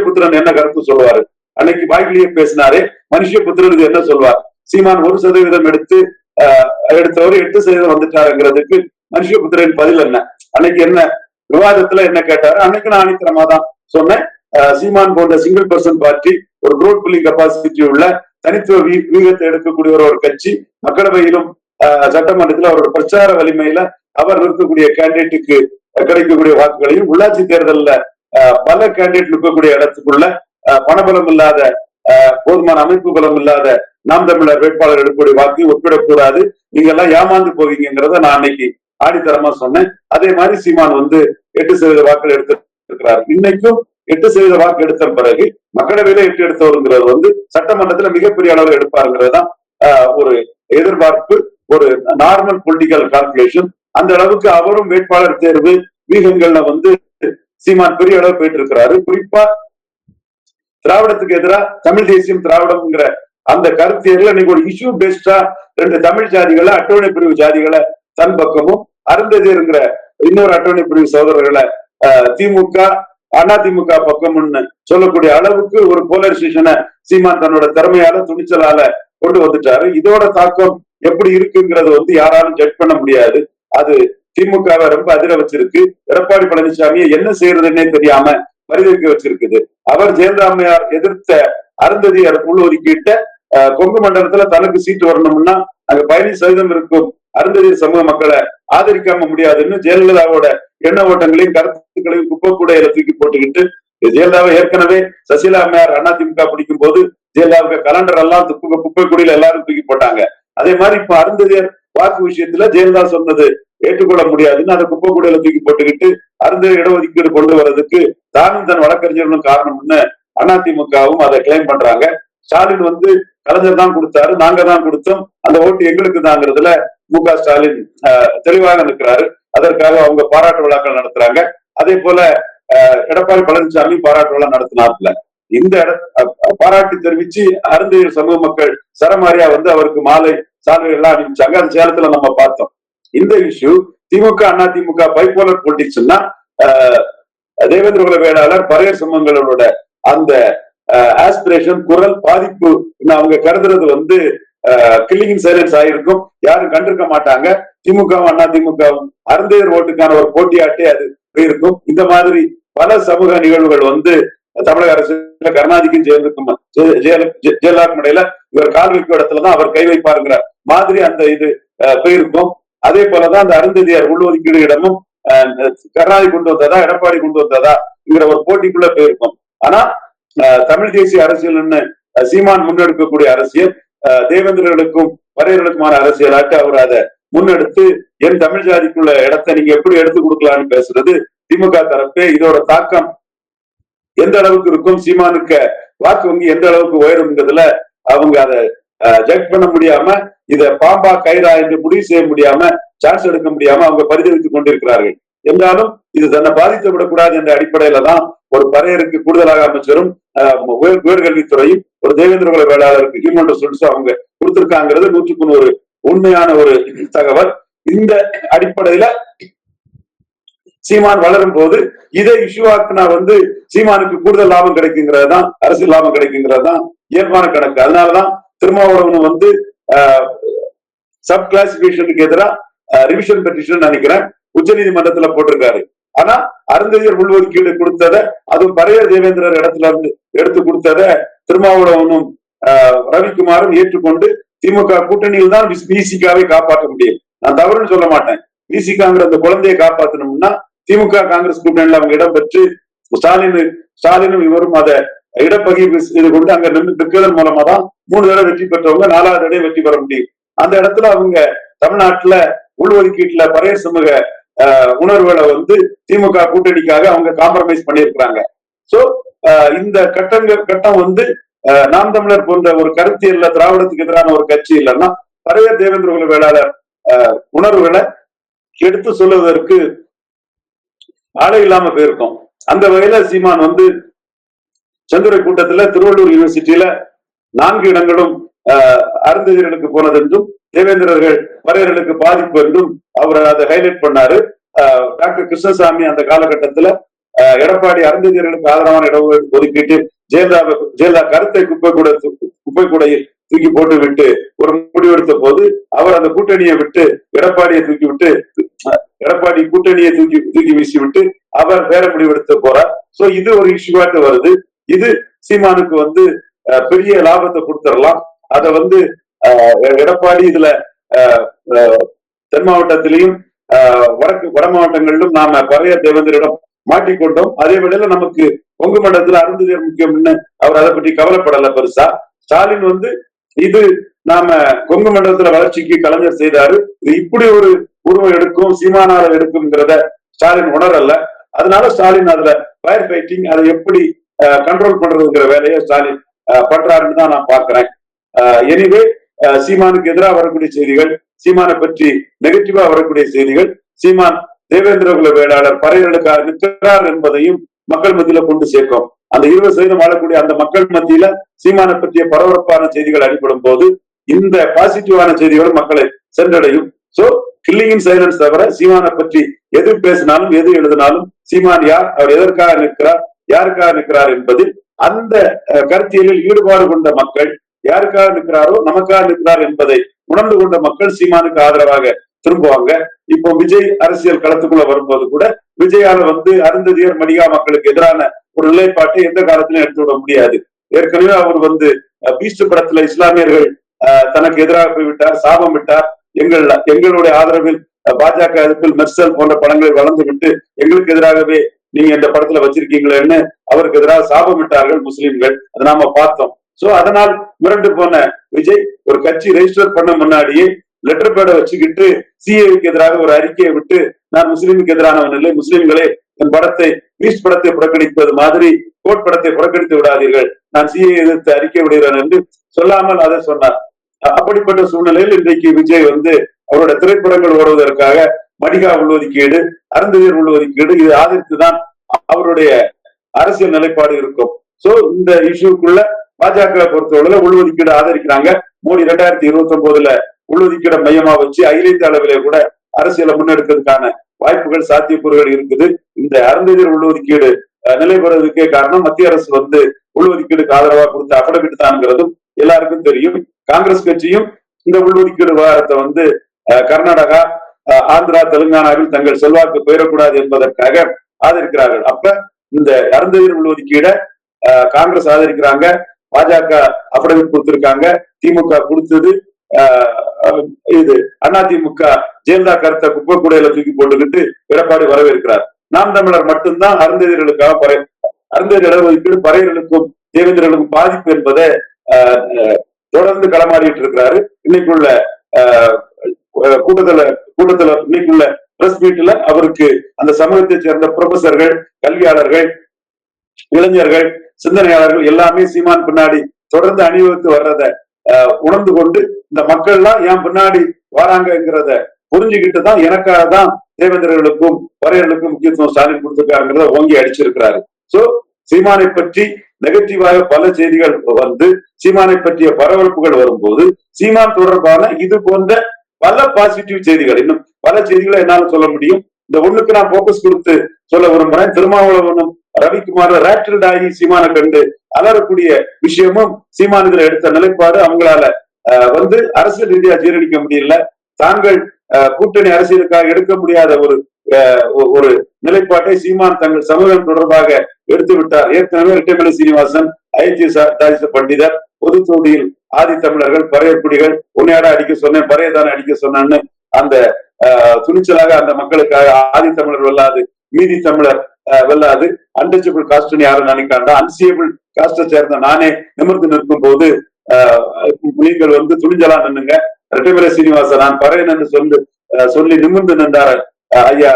புத்திரன் என்ன கருத்து சொல்லுவாரு? அன்னைக்கு வாய்க்கிலேயே பேசினாரே மனுஷபுத்திரனுக்கு என்ன சொல்வார்? சீமான் ஒரு சதவீதம் எடுத்து ஆஹ், எடுத்தவர் எட்டு சதவீதம் வந்துட்டாருங்கிறதுக்கு மனுஷபுத்திரன் பதில் என்ன? அன்னைக்கு என்ன விவாதத்துல என்ன கேட்டாரு? அன்னைக்கு நான் ஆணித்தரமா தான் சொன்னேன். சீமான் போன்ற சிங்கிள் பர்சன் பார்ட்டி ஒரு குரோத் பில்லிங் கெப்பாசிட்டி உள்ள தனித்துவ வீகத்தை எடுக்கக்கூடிய ஒரு கட்சி மக்களவையிலும் சட்டமன்றத்தில் அவரோட பிரச்சார வலிமையில அவர் நிறுத்தக்கூடிய கேண்டிடேட்டுக்கு கிடைக்கக்கூடிய வாக்குகளையும் உள்ளாட்சி தேர்தலில் பல கேண்டிடேட் நிற்கக்கூடிய இடத்துக்குள்ள ஆஹ், பணபலம் இல்லாத ஆஹ், போதுமான அமைப்பு பலம் இல்லாத நாம் தமிழர் வேட்பாளர் எடுக்கக்கூடிய வாக்கு ஒப்பிடக்கூடாது. நீங்க எல்லாம் ஏமாந்து போவீங்கிறத நான் அன்னைக்கு ஆடித்தரமா சொன்னேன். அதே மாதிரி சீமான் வந்து எட்டு சதவீத வாக்குகள் எடுத்திருக்கிறார். இன்னைக்கும் எட்டு சதவீத வாக்கு எடுத்த பிறகு மக்களவையில எட்டு எடுத்தவருங்கிறது வந்து சட்டமன்றத்துல மிகப்பெரிய அளவு எடுப்பாருங்கிறது தான் ஒரு எதிர்பார்ப்பு ஒரு நார்மல் பொலிட்டிக்கல் கால்குலேஷன் அந்த அளவுக்கு அவரும் வேட்பாளர் தேர்வு வீகங்கள்ல வந்து சீமான் பெரிய அளவு போயிட்டு இருக்கிறாரு குறிப்பா திராவிடத்துக்கு எதிராக தமிழ் தேசியம் திராவிடம்ங்கிற அந்த கருத்தியர்ல இன்னைக்கு ஒரு இஷ்யூ பேஸ்டா ரெண்டு தமிழ் ஜாதிகளை அட்டவணை பிரிவு ஜாதிகளை தன் பக்கமும் அருந்ததியருங்கிற இன்னொரு அட்டவணை பிரிவு சகோதரர்களை ஆஹ், திமுக அதிமுக பக்கம்னு சொல்லக்கூடிய அளவுக்கு ஒரு போலரைசேஷனை சீமான் தன்னோட திறமையால துணிச்சலால கொண்டு வந்துட்டாரு. இதோட தாக்கம் எப்படி இருக்குங்கிறது வந்து யாராலும் ஜட்ஜ் பண்ண முடியாது. அது திமுகவை ரொம்ப அதிர வச்சிருக்கு. எடப்பாடி பழனிசாமியை என்ன செய்யறதுன்னே தெரியாம பரிதவிக்க வச்சிருக்குது. அவர் ஜெயலலாமையார் எதிர்த்த அருந்ததியார் உள் ஒதுக்கிட்ட கொங்கு மண்டலத்துல தனக்கு சீட்டு வரணும்னா அங்க பயணி சதவீதம் இருக்கும் அருந்ததியர் சமூக மக்களை ஆதரிக்காம முடியாதுன்னு ஜெயலலிதாவோட எண்ண ஓட்டங்களையும் கருத்துக்களையும் குப்பை கூடையில தூக்கி போட்டுக்கிட்டு ஜெயலலிதாவை ஏற்கனவே சசிகலா அம்மையார் அதிமுக பிடிக்கும் போது ஜெயலலிதாவுக்கு கலண்டர் எல்லாம் துப்பு குப்பை கூடையில எல்லாரும் தூக்கி போட்டாங்க. அதே மாதிரி இப்ப அருந்ததியர் வாக்கு விஷயத்துல ஜெயலலிதா சொன்னது ஏற்றுக்கொள்ள முடியாதுன்னு அதை குப்பை கூடையில தூக்கி போட்டுக்கிட்டு அருந்ததியர் இடஒதுக்கீடு கொண்டு வர்றதுக்கு தானும் தன் வழக்கறிஞர்களும் காரணம்னு அதிமுகவும் அதை கிளைம் பண்றாங்க. ஸ்டாலின் வந்து கலைஞர் தான் கொடுத்தாரு நாங்க தான் கொடுத்தோம். அந்த ஓட்டு எங்களுக்கு தாங்கிறதுல மு க ஸ்டாலின் ஆஹ், தெளிவாக நிற்கிறாரு. அதற்காக அவங்க பாராட்டு விழாக்கள் நடத்துறாங்க. அதே போல எடப்பாடி பழனிசாமி பாராட்டு விழா நடத்தினார்ல. இந்த இட பாராட்டு தெரிவிச்சு அருந்தையர் சமூக மக்கள் சரமாரியா வந்து அவருக்கு மாலை சாலைகள் எல்லாம் அனுப்பிச்சாங்க. அது சேலத்துல நம்ம பார்த்தோம். இந்த இஷ்யூ திமுக அண்ணா திமுக பைப்போலர் போட்டிச்சுன்னா தேவேந்திர குல வேளாளர் பறையர் சமூகங்களோட அந்த ஆஸ்பிரேஷன் குரல் பாதிப்பு அவங்க கருதுறது வந்து கில்லிங் சைலன்ஸ் ஆயிருக்கும். யாரும் கண்டிருக்க மாட்டாங்க. திமுகவும் அதிமுகவும் அருந்தையர் ஓட்டுக்கான ஒரு போட்டியாட்டே அது போயிருக்கும் இந்த மாதிரி பல சமூக நிகழ்வுகள் வந்து தமிழக அரசு கருணாநிதிக்கும் ஜெயலலிக்கும் ஜெய- ஜெயலலிதா இடையில இவர் கால் வைக்கும் இடத்துலதான் அவர் கை வைப்பாருங்கிற மாதிரி அந்த இது அஹ், போயிருக்கும். அதே போலதான் அந்த அருந்ததியார் உள்ஒதுக்கீடு இடமும் அஹ், கருணாநிதி கொண்டு வந்ததா எடப்பாடி கொண்டு வந்ததா வந்ததாங்கிற ஒரு போட்டிக்குள்ள போயிருக்கும். ஆனா தமிழ் தேசிய அரசியல்னு சீமான் முன்னெடுக்கக்கூடிய அரசியல் தேவேந்திரர்களுக்கும் வரையர்களுக்குமான அரசியலாட்டு அவர் அதை முன்னெடுத்து என் தமிழ் ஜாதிக்குள்ள இடத்தை நீங்க எப்படி எடுத்து கொடுக்கலாம்னு பேசுறது திமுக தரப்பே. இதோட தாக்கம் எந்த அளவுக்கு இருக்கும்? சீமானுக்கு வாக்கு வங்கி எந்த அளவுக்கு உயரும்ங்கிறதுல அவங்க அதை ஜட்ஜ் பண்ண முடியாம இத பாம்பா கைரா என்று முடிவு செய்ய முடியாம சான்ஸ் எடுக்க முடியாம அவங்க பரிதவித்துக் கொண்டிருக்கிறார்கள். என்றாலும் இது தன்னை பாதித்து விடக்கூடாது என்ற அடிப்படையில தான் ஒரு பறையருக்கு கூடுதலாக அமைச்சரும் ஆஹ், உயர் உயர்கல்வித்துறையும் ஒரு தேவேந்திர குல வேளாளருக்கு ஹியூமன் ரிசோர்ஸ் அவங்க கொடுத்திருக்காங்கிறது நூற்றுக்கு நூறு உண்மையான ஒரு தகவல். இந்த அடிப்படையில சீமான் வளரும் போது இதை இஷ்யூ ஆக்குனா வந்து சீமானுக்கு கூடுதல் லாபம் கிடைக்குங்கிறது தான் அரசியல் லாபம் கிடைக்குங்கிறது தான் இயல்பான கணக்கு. அதனாலதான் திருமாவளவன் வந்து சப் கிளாசிபிகேஷனுக்கு எதிராக ரிவிஷன் பெட்டிஷன் நினைக்கிறேன். உச்சநீதிமன்றத்துல போட்டிருக்காரு. ஆனா அருந்ததியர் உள்ஒதுக்கீடு கொடுத்தத அதுவும் பரைய தேவேந்திரர் இடத்துல இருந்து எடுத்து கொடுத்தத திருமாவளவனும் ஆஹ், ரவிக்குமாரும் ஏற்றுக்கொண்டு திமுக கூட்டணியில் தான் விசிகாவை காப்பாற்ற முடியும். நான் தவறுன்னு சொல்ல மாட்டேன். விசிகாங்கிற அந்த குழந்தையை காப்பாற்றணும்னா திமுக காங்கிரஸ் கூட்டணியில் அவங்க இடம் பெற்று ஸ்டாலின் ஸ்டாலினும் இவரும் அதை இடப்பகிர்வு இது கொண்டு அங்க நின்று நிற்கிறதன் மூலமா தான் மூணு தடவை வெற்றி பெற்றவங்க நாலாவது தடவை வெற்றி பெற முடியும். அந்த இடத்துல அவங்க தமிழ்நாட்டுல உள்ஒதுக்கீட்டுல பரையர் சமூக உணர்வுகளை வந்து திமுக கூட்டணிக்காக அவங்க காம்ப்ரமைஸ் பண்ணியிருக்கிறாங்க. சோ இந்த கட்டங்கள் கட்டம் வந்து நாம் தமிழர் போன்ற ஒரு கருத்தியல்ல திராவிடத்துக்கு எதிரான ஒரு கட்சி இல்லைன்னா பழைய தேவேந்திர குல வேளாளர் உணர்வுகளை எடுத்து சொல்லுவதற்கு ஆளை இல்லாம போயிருக்கோம். அந்த வகையில சீமான் வந்து செந்துரை கூட்டத்துல திருவள்ளூர் யூனிவர்சிட்டியில நான்கு இடங்களும் அருந்ததியர்களுக்கு போனது என்றும் தேவேந்திரர்கள் வரையர்களுக்கு பாதிப்பு என்றும் அவர் அதை ஹைலைட் பண்ணாரு. ஆஹ், டாக்டர் கிருஷ்ணசாமி அந்த காலகட்டத்துல எடப்பாடி அருந்ததியர்களுக்கு ஆதரவான இடம் ஒதுக்கிட்டு ஜெயலலிதா ஜெயலலிதா கருத்தை குப்பை கூட குப்பை கூடையில் தூக்கி போட்டு விட்டு ஒரு முடிவெடுத்த போது அவர் அந்த கூட்டணியை விட்டு எடப்பாடியை தூக்கி விட்டு எடப்பாடி கூட்டணியை தூக்கி தூக்கி வீசி விட்டு அவர் வேற முடிவெடுத்த போறார். சோ இது ஒரு இஷ்யூவாட்டு வருது. இது சீமானுக்கு வந்து பெரிய லாபத்தை கொடுத்துடலாம். அதை வந்து எடப்பாடி இதுல தென் மாவட்டத்திலையும் வடக்கு வட மாவட்டங்களிலும் நாம பழைய தேவேந்திரிடம் மாட்டிக்கொண்டோம் அதே வேளையில நமக்கு கொங்கு மண்டலத்துல அருந்ததியர் முக்கியம்னு அவர் அதை பற்றி கவலைப்படல பெருசா. ஸ்டாலின் வந்து இது நாம கொங்கு மண்டலத்துல வளர்ச்சிக்கு கலைஞர் செய்தாரு. இது இப்படி ஒரு உருவம் எடுக்கும் சீமானால எடுக்கும்ங்கிறத ஸ்டாலின் உணரல. அதனால ஸ்டாலின் அதுல ஃபயர் ஃபைட்டிங் அதை எப்படி கண்ட்ரோல் பண்றதுங்கிற வேலையை ஸ்டாலின் பண்றாருன்னு தான் நான் பாக்குறேன் எனிவே சீமானுக்கு எதிராக வரக்கூடிய செய்திகள் சீமானை பற்றி நெகட்டிவா வரக்கூடிய செய்திகள் சீமான் தேவேந்திரகுல வேளாளர் பறையர்களுக்காக நிற்கிறார் என்பதையும் மக்கள் மத்தியில கொண்டு சேர்க்கும். அந்த இருபது சதவீதம் வாழக்கூடிய அந்த மக்கள் மத்தியில சீமானை பற்றிய பரபரப்பான செய்திகள் அடிப்படும் போது இந்த பாசிட்டிவான செய்திகளும் மக்களை சென்றடையும். சோ கில்லிங் சைலன்ஸ் தவிர சீமானை பற்றி எது பேசினாலும் எது எழுதினாலும் சீமான் யார் அவர் எதற்காக நிற்கிறார் யாருக்காக நிற்கிறார் என்பதில் அந்த கருத்தியலில் ஈடுபாடு கொண்ட மக்கள் யாருக்காக நிற்கிறாரோ நமக்காக நிற்கிறார் என்பதை உணர்ந்து கொண்ட மக்கள் சீமானுக்கு ஆதரவாக திரும்புவாங்க. இப்போ விஜய் அரசியல் களத்துக்குள்ள வரும்போது கூட விஜயால வந்து அருந்ததியர் மடிகா மக்களுக்கு எதிரான ஒரு நிலைப்பாட்டை எந்த காலத்திலும் எடுத்து விட முடியாது. ஏற்கனவே அவர் வந்து பீஸ்ட் படத்துல இஸ்லாமியர்கள் தனக்கு எதிராக போய்விட்டார் சாபம் விட்டார். எங்கள் எங்களுடைய ஆதரவில் பாஜக எதிர்ப்பில் மெர்சல் போன்ற படங்களை வளர்ந்து விட்டு எங்களுக்கு எதிராகவே நீங்க இந்த படத்துல வச்சிருக்கீங்களேன்னு அவருக்கு எதிராக சாபமிட்டார்கள் முஸ்லிம்கள். அதை நாம பார்த்தோம். சோ அதனால் மிரண்டு போன விஜய் ஒரு கட்சி ரெஜிஸ்டர் பண்ண முன்னாடியே லெட்டர் பேட வச்சுக்கிட்டு சிஏவுக்கு எதிராக ஒரு அறிக்கையை விட்டு நான் முஸ்லீமுக்கு எதிரானவன் இல்லை முஸ்லீம்களே என் படத்தை கிரீஸ் படத்தை புறக்கணிப்பது மாதிரி கோட் படத்தை புறக்கணித்து விடாதீர்கள். நான் சிஏ எதிர்த்து அறிக்கை விடுகிறேன் என்று சொல்லாமல் அதை சொன்னார். அப்படிப்பட்ட சூழ்நிலையில் இன்றைக்கு விஜய் வந்து அவரோட திரைப்படங்கள் ஓடுவதற்காக மடிகா உள்ஒதுக்கீடு அருந்ததியர் உள்ஒதுக்கீடு இது ஆதரித்துதான் அவருடைய அரசியல் நிலைப்பாடு இருக்கும். சோ இந்த இஷ்யூக்குள்ள பாஜக பொறுத்தவரை உள்ஒதுக்கீடு ஆதரிக்கிறாங்க. மோடி ரெண்டாயிரத்தி இருபத்தி ஒன்பதுல உள்ஒதுக்கீட மையமா வச்சு அகில இந்திய அளவிலே கூட அரசியலை முன்னெடுக்கிறதுக்கான வாய்ப்புகள் சாத்தியக்கூறுகள் இருக்குது. இந்த அருந்ததியர் உள்ஒதுக்கீடு அஹ், நிலை பெறுவதற்கே காரணம் மத்திய அரசு வந்து உள்ஒதுக்கீடுக்கு ஆதரவா கொடுத்த அபடமிட்டு தான்ங்கிறதும் எல்லாருக்கும் தெரியும். காங்கிரஸ் கட்சியும் இந்த உள்ஒதுக்கீடு விவகாரத்தை வந்து கர்நாடகா ஆந்திரா தெலுங்கானாவில் தங்கள் செல்வாக்கு பெயரக்கூடாது என்பதற்காக ஆதரிக்கிறார்கள். அப்ப இந்த அருந்ததியர் உள்ஒதுக்கீடை காங்கிரஸ் ஆதரிக்கிறாங்க பாஜக அபடமிட் கொடுத்திருக்காங்க திமுக கொடுத்தது இது அதிமுக ஜெயலலிதா கருத்தை குப்பை கூடையில தூக்கி போட்டுக்கிட்டு எடப்பாடி வரவேற்கிறார். நாம் தமிழர் மட்டும்தான் அருந்ததியர்களுக்காக பறை அருந்ததி இடஒதுக்கீடு பறையர்களுக்கும் தேவேந்திரர்களுக்கும் பாதிப்பு என்பதை தொடர்ந்து களமாடிட்டு இருக்கிறாரு. இன்னைக்குள்ள கூட்டத்துல கூட்டத்துல இன்னைக்குள்ள பிரஸ் மீட்ல அவருக்கு அந்த சமூகத்தை சேர்ந்த ப்ரொஃபசர்கள் கல்வியாளர்கள் இளைஞர்கள் சிந்தனையாளர்கள் எல்லாமே சீமான் பின்னாடி தொடர்ந்து அணிவகுத்து வர்றத உணர்ந்து கொண்டு இந்த மக்கள் எல்லாம் ஏன் பின்னாடி வராங்கிறத புரிஞ்சுக்கிட்டு தான் எனக்காக தான் தேவேந்திரர்களுக்கும் வரையர்களுக்கும் முக்கியத்துவம் ஸ்டாலின் கொடுத்துருக்காருங்கிறத ஓங்கி அடிச்சிருக்கிறாரு. சோ சீமானை பற்றி நெகட்டிவாக பல செய்திகள் வந்து சீமானை பற்றிய பரபரப்புகள் வரும்போது சீமான் தொடர்பான இது போன்ற பல பாசிட்டிவ் செய்திகள் இன்னும் பல செய்திகளை என்னால சொல்ல முடியும். இந்த ஒண்ணுக்கு நான் போக்கஸ் கொடுத்து சொல்ல விரும்புறேன். திருமாவளவனும் ரவிக்குமார் ரேட்டில்ட் ஆகி சீமானை கண்டு அலறக்கூடிய விஷயமும் சீமான் இதுல எடுத்த நிலைப்பாடு அவங்களால வந்து அரசியல் ரீதியா ஜீரணிக்க முடியல. தாங்கள் கூட்டணி அரசியலுக்காக எடுக்க முடியாத ஒரு அஹ், ஒரு நிலைப்பாட்டை சீமான் தங்கள் சமூகம் தொடர்பாக எடுத்து விட்டார். ஏற்கனவே ரெட்டமலை சீனிவாசன் ஐஜி தாரிச பண்டிதர் பொது தொகுதியில் ஆதி தமிழர்கள் பறையக்குடிகள் உன்னையாட அடிக்க சொன்னேன் பறையதான அடிக்க சொன்னேன்னு அந்த துணிச்சலாக அந்த மக்களுக்காக ஆதி தமிழர் வெல்லாது மீதி தமிழர் வெல்லாது அன்டச்சபிள் காஸ்ட்னு யாரும் நினைக்காண்டா அன்சியபிள் காஸ்டை சேர்ந்த நானே நிமிர்ந்து நிற்கும் போது நீங்கள் வந்து துணிஞ்சலா நின்னுங்க. ரெட்டைமலை சீனிவாசன் நான் பறையன் என்று சொல்லி அஹ், சொல்லி நிமிர்ந்து நின்றார் ஐயா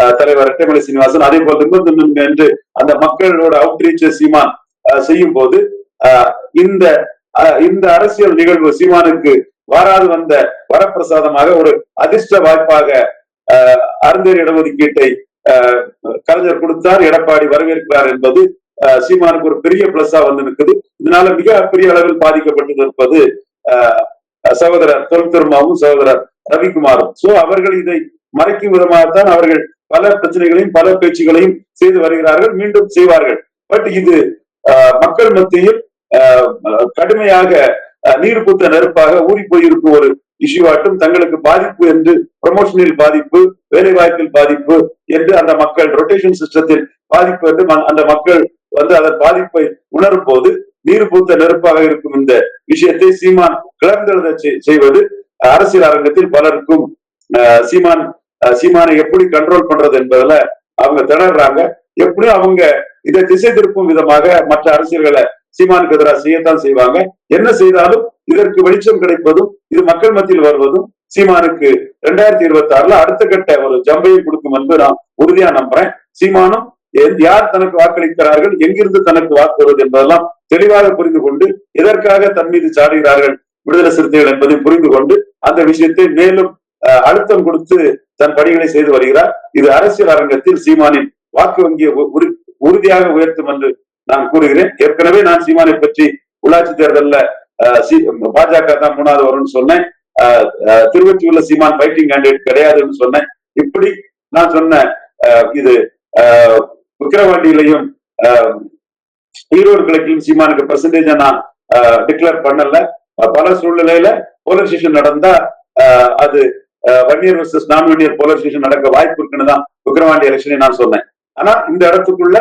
அஹ், தலைவர் ரெட்டமலை சீனிவாசன். அதே போல் நிமிர்ந்து நின்னுங்க என்று அந்த மக்களோட அவுட்ரீச் சீமான் செய்யும் போது இந்த அஹ், இந்த அரசியல் நிகழ்வு சீமானுக்கு வாராது வந்த வரப்பிரசாதமாக ஒரு அதிர்ஷ்ட வாய்ப்பாக அஹ், அருந்தேர் இடஒதுக்கீட்டை அஹ், கலைஞர் கொடுத்தார் எடப்பாடி வரவேற்கிறார் என்பது அஹ், சீமானுக்கு ஒரு பெரிய பிளஸ்ஸா வந்து நிற்குது. இதனால மிக பெரிய அளவில் பாதிக்கப்பட்டு நிற்பது சகோதரர் தொல் திருமாவும் சகோதரர் ரவிக்குமாரும். சோ அவர்கள் இதை மறைக்கும் விதமாகத்தான் அவர்கள் பல பிரச்சனைகளையும் பல பேச்சுகளையும் செய்து வருகிறார்கள் மீண்டும் செய்வார்கள். பட் இது அஹ், மக்கள் மத்தியில் கடுமையாக நீர் பூத்த நெருப்பாக ஊறி போயிருக்கும் ஒரு இஷ்யூவாட்டும் தங்களுக்கு பாதிப்பு என்று ப்ரமோஷனில் பாதிப்பு வேலை வாய்ப்பில் பாதிப்பு என்று அந்த மக்கள் ரொட்டேஷன் சிஸ்டத்தில் பாதிப்பு என்று ம- அந்த மக்கள் வந்து அதன் பாதிப்பை உணரும் போது நீர் பூத்த நெருப்பாக இருக்கும் இந்த விஷயத்தை சீமான் கிளர்ந்தெழுத செய்வது அரசியல் அரங்கத்தில் பலருக்கும் சீமான் அஹ், சீமானை எப்படி கண்ட்ரோல் பண்றது என்பதுல அவங்க திணறாங்க. எப்படியும் அவங்க இதை திசை திருப்பும் விதமாக மற்ற அரசியல்களை சீமானுக்கு எதிராக செய்யத்தான் செய்வாங்க. என்ன செய்தாலும் இதற்கு வெளிச்சம் கிடைப்பதும் இது மக்கள் மத்தியில் வருவதும் சீமானுக்கு ரெண்டாயிரத்தி இருபத்தி ஆறுல அடுத்த கட்ட ஒரு ஜம்பையை கொடுக்கும் என்று நான் உறுதியா நம்புறேன். சீமானும் யார் தனக்கு வாக்களிக்கிறார்கள் எங்கிருந்து தனக்கு வாக்கு வருவது என்பதெல்லாம் தெளிவாக புரிந்து கொண்டு எதற்காக தன் மீது சாடுகிறார்கள் விடுதலை சிறுத்தைகள் என்பதை புரிந்து கொண்டு அந்த விஷயத்தை மேலும் அஹ், அழுத்தம் கொடுத்து தன் பணிகளை செய்து வருகிறார். இது அரசியல் அரங்கத்தில் சீமானின் வாக்கு வங்கியை உ- உறுதியாக உயர்த்தும் என்று நான் கூறுகிறேன். ஏற்கனவே நான் சீமானை பற்றி உள்ளாட்சி தேர்தல்ல பாஜக தான் மூணாவது வரும்னு சொன்னேன். அஹ், உள்ள சீமான் ஃபைட்டிங் கேண்டிடேட் கிடையாதுன்னு சொன்னேன். இப்படி நான் சொன்ன இது விக்கிரவாண்டியிலையும் ஈரோடு கிழக்கிலும் சீமானுக்கு பெர்சன்டேஜா நான் டிக்ளேர் பண்ணல. பல சூழ்நிலையில போலரைசேஷன் நடந்தா அஹ், அது வன்னியர் வர்சஸ் நான் வன்னியர் போலரைசேஷன் நடக்க வாய்ப்பு இருக்குன்னு தான் விக்கிரவாண்டி எலெக்ஷனை நான் சொன்னேன். ஆனா இந்த இடத்துக்குள்ள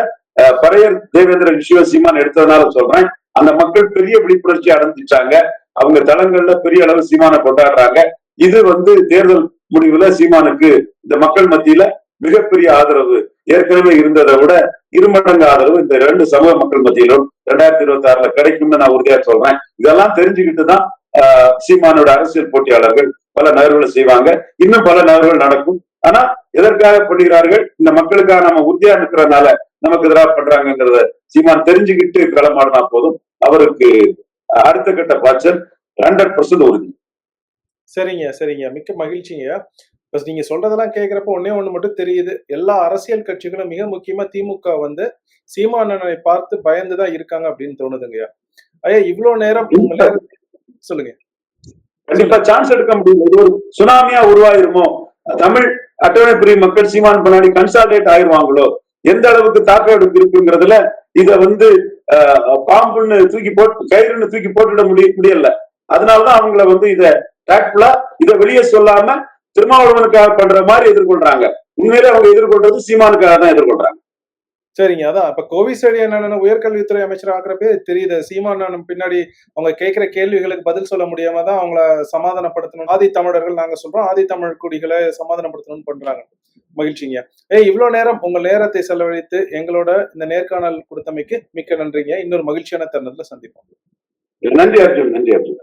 பறையர் தேவேந்திர விஷயம் சீமான் எடுத்ததுனால சொல்றேன். அந்த மக்கள் பெரிய விழிப்புணர்ச்சி அடைஞ்சிட்டாங்க. அவங்க தளங்கள்ல பெரிய அளவு சீமானை கொண்டாடுறாங்க. இது வந்து தேர்தல் முடிவுல சீமானுக்கு இந்த மக்கள் மத்தியில மிகப்பெரிய ஆதரவு. ஏற்கனவே இருந்ததை விட இருமடங்கு ஆதரவு இந்த ரெண்டு சமூக மக்கள் மத்தியிலும் ரெண்டாயிரத்தி இருபத்தி ஆறுல கிடைக்கும்னு நான் உறுதியா சொல்றேன். இதெல்லாம் தெரிஞ்சுக்கிட்டு தான் ஆஹ், சீமானோட அரசியல் போட்டியாளர்கள் பல நகர்வுகளை செய்வாங்க. இன்னும் பல நகர்வுகள் நடக்கும். ஆனா எதற்காக பண்ணுகிறார்கள் இந்த மக்களுக்காக நம்ம உறுதியா இருக்கிறதுனால நமக்கு எதிராக பண்றாங்கிறத சீமான் தெரிஞ்சுக்கிட்டு களமாடினா போதும். அவருக்கு அடுத்த கட்ட பாய்ச்சல் ஹண்ட்ரட் பர்சன்ட் உறுதி. சரிங்க சரிங்க. மிக்க மகிழ்ச்சிங்க. இப்ப நீங்க சொல்றதெல்லாம் கேக்குறப்ப ஒண்ணே ஒண்ணு மட்டும் தெரியுது. எல்லா அரசியல் கட்சிகளும் மிக முக்கியமா திமுக வந்து சீமானனை பார்த்து பயந்துதான் இருக்காங்க அப்படின்னு தோணுதுங்கய்யா ஐயா இவ்வளவு நேரம் சொல்லுங்க. கண்டிப்பா சான்ஸ் எடுக்க முடியும். இது ஒரு சுனாமியா உருவாயிருமோ? தமிழ் அட்டவணை பிரிவு மக்கள் சீமான் பின்னாடி கன்சால்டேட் ஆயிருவாங்களோ? எந்த அளவுக்கு தாக்கம் எடுத்திருக்குங்கிறதுல இத வந்து பாம்புன்னு தூக்கி போட்டு கயிறுன்னு தூக்கி போட்டுட முடிய முடியல. அதனாலதான் அவங்கள வந்து இத டாக்ட்ஃபுல்லா இத வெளியே சொல்லாம திருமாவளவனுக்காக பண்ற மாதிரி எதிர்கொள்றாங்க. உண்மையிலே அவங்க எதிர்கொள்றது சீமானுக்காக தான் எதிர்கொள்றாங்க. சரிங்க அதான். இப்ப கோவிசெடி அண்ணன் உயர்கல்வித்துறை அமைச்சர் ஆகிறப்பே தெரியுது. சீமான் பின்னாடி அவங்க கேட்கிற கேள்விகளுக்கு பதில் சொல்ல முடியாம தான் அவங்கள சமாதானப்படுத்தணும் ஆதி தமிழர்கள் நாங்க சொல்றோம். ஆதி தமிழ் குடிகளை சமாதானப்படுத்தணும்னு பண்றாங்க. மகிழ்ச்சிங்க. ஏய் இவ்வளவு நேரம் உங்க நேரத்தை செலவழித்து எங்களோட இந்த நேர்காணல் கொடுத்தமைக்கு மிக்க நன்றிங்க. இன்னொரு மகிழ்ச்சியான தருணத்துல சந்திப்போம். நன்றி அர்ஜுன். நன்றி அர்ஜுன்.